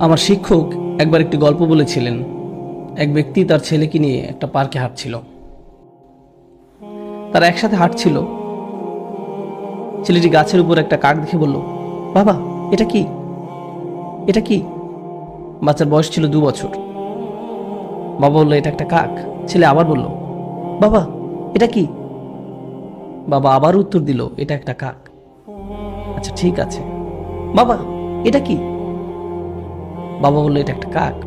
আমার শিক্ষক একবার একটি গল্প বলেছিলেন। এক ব্যক্তি তার ছেলেকে নিয়ে একটা পার্কে হাঁটছিল। তারা একসাথে হাঁটছিল। ছেলেটি গাছের উপর একটা কাক দেখে বলল, বাবা, এটা কি? এটা কি? বাচ্চার বয়স ছিল দু বছর। বাবা বলল, এটা একটা কাক। ছেলে আবার বলল, বাবা, এটা কি? বাবা আবার উত্তর দিল, এটা একটা কাক। আচ্ছা ঠিক আছে। বাবা, এটা কি? বাবা বলল এটা একটা কাক।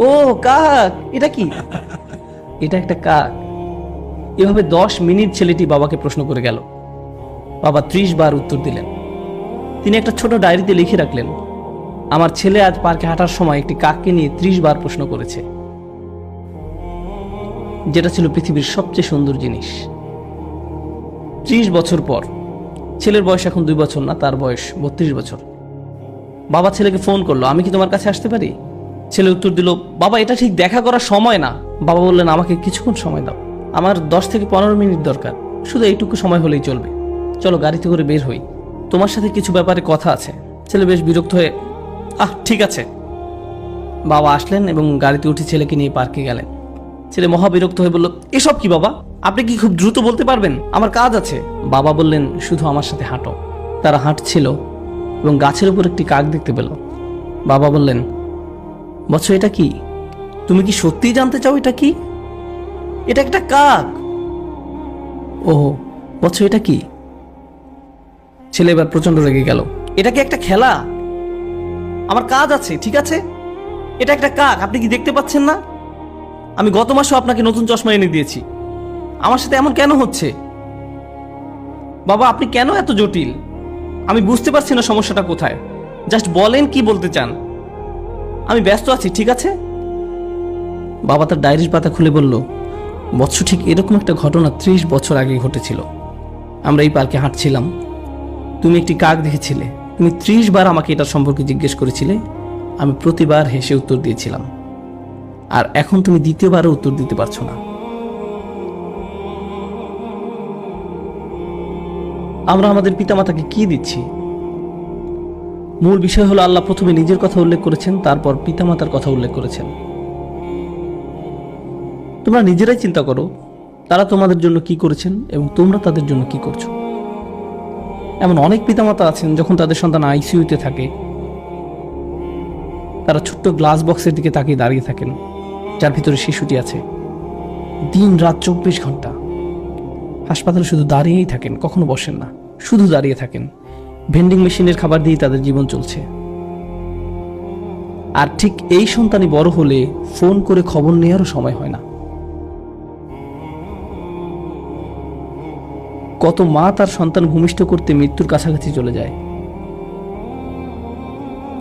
ও কাক? এটা কি? এটা একটা কাক। এভাবে দশ মিনিট ছেলেটি বাবাকে প্রশ্ন করে গেল। বাবা ত্রিশ বার উত্তর দিলেন। তিনি একটা ছোট ডায়েরিতে লিখে রাখলেন আমার ছেলে আজ পার্কে হাঁটার সময় একটি কাককে নিয়ে ত্রিশ বার প্রশ্ন করেছে যেটা ছিল পৃথিবীর সবচেয়ে সুন্দর জিনিস। ত্রিশ বছর পর ছেলের বয়স এখন দুই বছর না তার বয়স বত্রিশ বছর। বাবা ছেলেকে ফোন করল, আমি কি তোমার কাছে আসতে পারি? ছেলে উত্তর দিল, বাবা, এটা ঠিক দেখা করার সময় না। বাবা বললেন, আমাকে কিছুক্ষণ সময় দাও। আমার দশ থেকে পনেরো মিনিট দরকার। শুধু এইটুকু সময় হলেই চলবে। চলো গাড়িতে করে বের হই। তোমার সাথে কিছু ব্যাপারে কথা আছে। ছেলে বেশ বিরক্ত হয়ে, আহ, ঠিক আছে। বাবা আসলেন এবং গাড়িতে উঠে ছেলেকে নিয়ে পার্কে গেলেন। ছেলে মহা বিরক্ত হয়ে বলল, এসব কি বাবা? আপনি কি খুব দ্রুত বলতে পারবেন? আমার কাজ আছে। বাবা বললেন, শুধু আমার সাথে হাঁটো। তারা হাঁটছিল। এবং গাছের উপর একটি কাক দেখতে পেল। বাবা বললেন, বৎস, এটা কি? তুমি কি সত্যিই জানতে চাও এটা কি? এটা একটা কাক! ও বৎস, এটা কি? ছেলে এবার প্রচণ্ড রেগে গেল। এটা কি একটা খেলা? আমার কাজ আছে, ঠিক আছে? এটা একটা কাক, আপনি কি দেখতে পাচ্ছেন না? আমি গত মাসেও আপনাকে নতুন চশমা এনে দিয়েছি। আমার সাথে এমন কেন হচ্ছে? বাবা, আপনি কেন এত জটিল? আমি বুঝতে পারছি না সমস্যাটা কোথায়। জাস্ট বলেন কি বলতে চান। আমি ব্যস্ত আছি, ঠিক আছে? বাবা তার ডায়েরির পাতা খুলে বলল, বৎস, ঠিক এরকম একটা ঘটনা ত্রিশ বছর আগে ঘটেছিল। আমরা এই পার্কে হাঁটছিলাম। তুমি একটি কাক দেখেছিলে। তুমি ত্রিশ বার আমাকে এটার সম্পর্কে জিজ্ঞেস করেছিলে। আমি প্রতিবার হেসে উত্তর দিয়েছিলাম। আর এখন তুমি দ্বিতীয়বারও উত্তর দিতে পারছ না। আমরা আমাদের পিতামাতাকে কি দিচ্ছি? মূল বিষয় হলো আল্লাহ প্রথমে নিজের কথা উল্লেখ করেছেন, তারপর পিতামাতার কথা উল্লেখ করেছেন। তোমরা নিজেরাই চিন্তা করো, তারা তোমাদের জন্য কি করেছেন এবং তোমরা তাদের জন্য কি করছ। এমন অনেক পিতামাতা আছেন, যখন তাদের সন্তান আইসিইউতে থাকে, তারা ছোট্ট গ্লাস বক্সের দিকে তাকিয়ে দাঁড়িয়ে থাকেন, যার ভিতরে শিশুটি আছে। দিন রাত চব্বিশ ঘণ্টা। হাসপাতালে শুধু দাঁড়িয়েই থাকেন, কখনো বসেন না, শুধু দাঁড়িয়ে থাকেন। ভেন্ডিং মেশিনের খাবার দিয়েই তাদের জীবন চলছে। আর ঠিক এই সন্তানই বড় হলে ফোন করে খবর নেওয়ারও সময় হয় না। কত মা তার সন্তান ভূমিষ্ঠ করতে মৃত্যুর কাছাকাছি চলে যায়।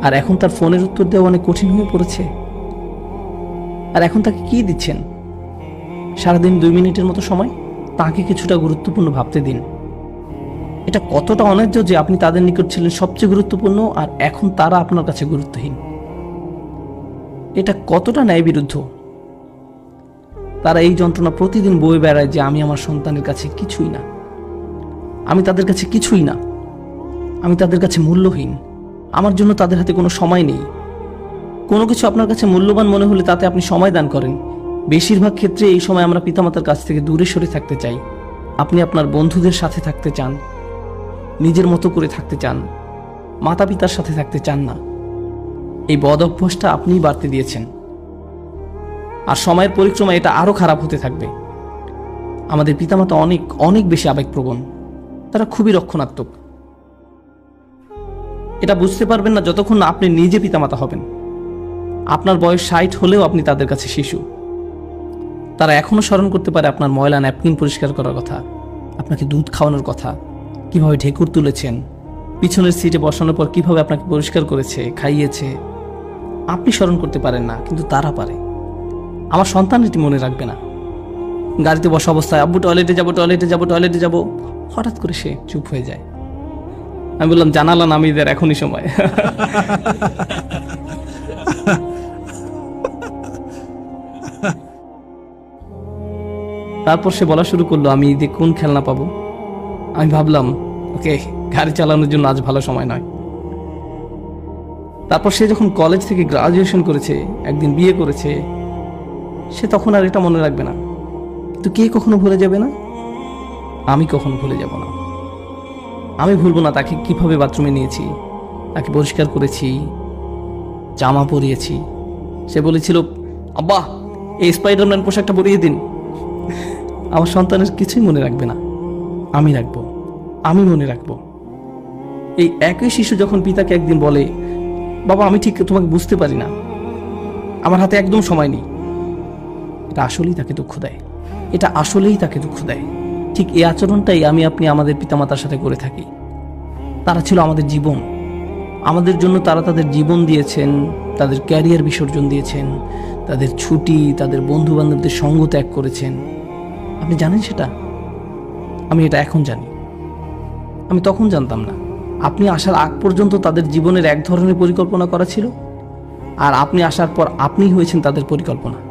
আর এখন তার ফোনের উত্তর দেওয়া অনেক কঠিন হয়ে পড়েছে। আর এখন তাকে কি দিচ্ছেন? সারাদিন দুই মিনিটের মতো সময়? তাকে কিছুটা গুরুত্বপূর্ণ ভাবতে দিন। এটা কতটা অন্যায্য যে আপনি তাদের নিকট ছিলেন সবচেয়ে গুরুত্বপূর্ণ আর এখন তারা আপনার কাছে গুরুত্বহীন। এটা কতটা ন্যায় বিরুদ্ধ তারা এই যন্ত্রণা প্রতিদিন বয়ে বেড়ায় যে আমি আমার সন্তানের কাছে কিছুই না। আমি তাদের কাছে কিছুই না। আমি তাদের কাছে মূল্যহীন। আমার জন্য তাদের হাতে কোনো সময় নেই। কোনো কিছু আপনার কাছে মূল্যবান মনে হলে তাতে আপনি সময় দান করেন। বেশিরভাগ ক্ষেত্রে এই সময় আমরা পিতামাতার কাছ থেকে দূরে সরে থাকতে চাই। আপনি আপনার বন্ধুদের সাথে থাকতে চান, নিজের মতো করে থাকতে চান মাতা পিতার সাথে থাকতে চান না। এই বদ অভ্যাসটা আপনিই বাড়তে দিয়েছেন। আর সময়ের পরিক্রমা এটা আরও খারাপ হতে থাকবে। আমাদের পিতামাতা অনেক অনেক বেশি আবেগপ্রবণ। তারা খুবই রক্ষণাত্মক। এটা বুঝতে পারবেন না যতক্ষণ না আপনি নিজে পিতামাতা হবেন। আপনার বয়স ষাট হলেও আপনি তাদের কাছে শিশু। তারা এখনও স্মরণ করতে পারে আপনার ময়লা ন্যাপকিন পরিষ্কার করার কথা, আপনাকে দুধ খাওয়ানোর কথা, কীভাবে ঢেকুর তুলেছেন, পিছনের সিটে বসানোর পর কীভাবে আপনাকে পরিষ্কার করেছে, খাইয়েছে, আপনি স্মরণ করতে পারেন না, কিন্তু তারা পারে। আমার সন্তান এটি মনে রাখবে না। গাড়িতে বসা অবস্থায়, আব্বু, টয়লেটে যাব টয়লেটে যাব টয়লেটে যাব। হঠাৎ করে সে চুপ হয়ে যায়। আমি বললাম, জানালা নামিয়ে দেয় এখনই সময়। তারপর সে বলা শুরু করল, আমি ঈদে কোন খেলনা পাবো? আমি ভাবলাম, ওকে, গাড়ি চালানোর জন্য আজ ভালো সময় নয়। তারপর সে যখন কলেজ থেকে গ্রাজুয়েশন করেছে, একদিন বিয়ে করেছে, সে তখন আর এটা মনে রাখবে না। কিন্তু কে কখনো ভুলে যাবে না? আমি কখনো ভুলে যাব না। আমি ভুলবো না তাকে কীভাবে বাথরুমে নিয়েছি, তাকে পরিষ্কার করেছি, জামা পরিয়েছি। সে বলেছিল, আব্বা, এই স্পাইডারম্যান পোশাকটা পরিয়ে দিন। আমার সন্তানের কিছুই মনে রাখবে না। আমি রাখব। আমি মনে রাখব। এই একই শিশু যখন পিতাকে একদিন বলে, বাবা, আমি ঠিক তোমাকে বুঝতে পারি না। আমার হাতে একদম সময় নেই। এটা আসলেই তাকে দুঃখ দেয়। এটা আসলেই তাকে দুঃখ দেয়। ঠিক এই আচরণটাই আমি, আপনি আমাদের পিতামাতার সাথে করে থাকি। তারা ছিল আমাদের জীবন। আমাদের জন্য তারা তাদের জীবন দিয়েছেন, তাদের ক্যারিয়ার বিসর্জন দিয়েছেন, তাদের ছুটি, তাদের বন্ধু বান্ধবদের সঙ্গ ত্যাগ করেছেন। আপনি জানেন সেটা? আমি এটা এখন জানি। আমি তখন জানতাম না। আপনি আসার আগ পর্যন্ত তাদের জীবনের এক ধরনের পরিকল্পনা করা ছিল, আর আপনি আসার পর আপনি হয়েছেন তাদের পরিকল্পনা।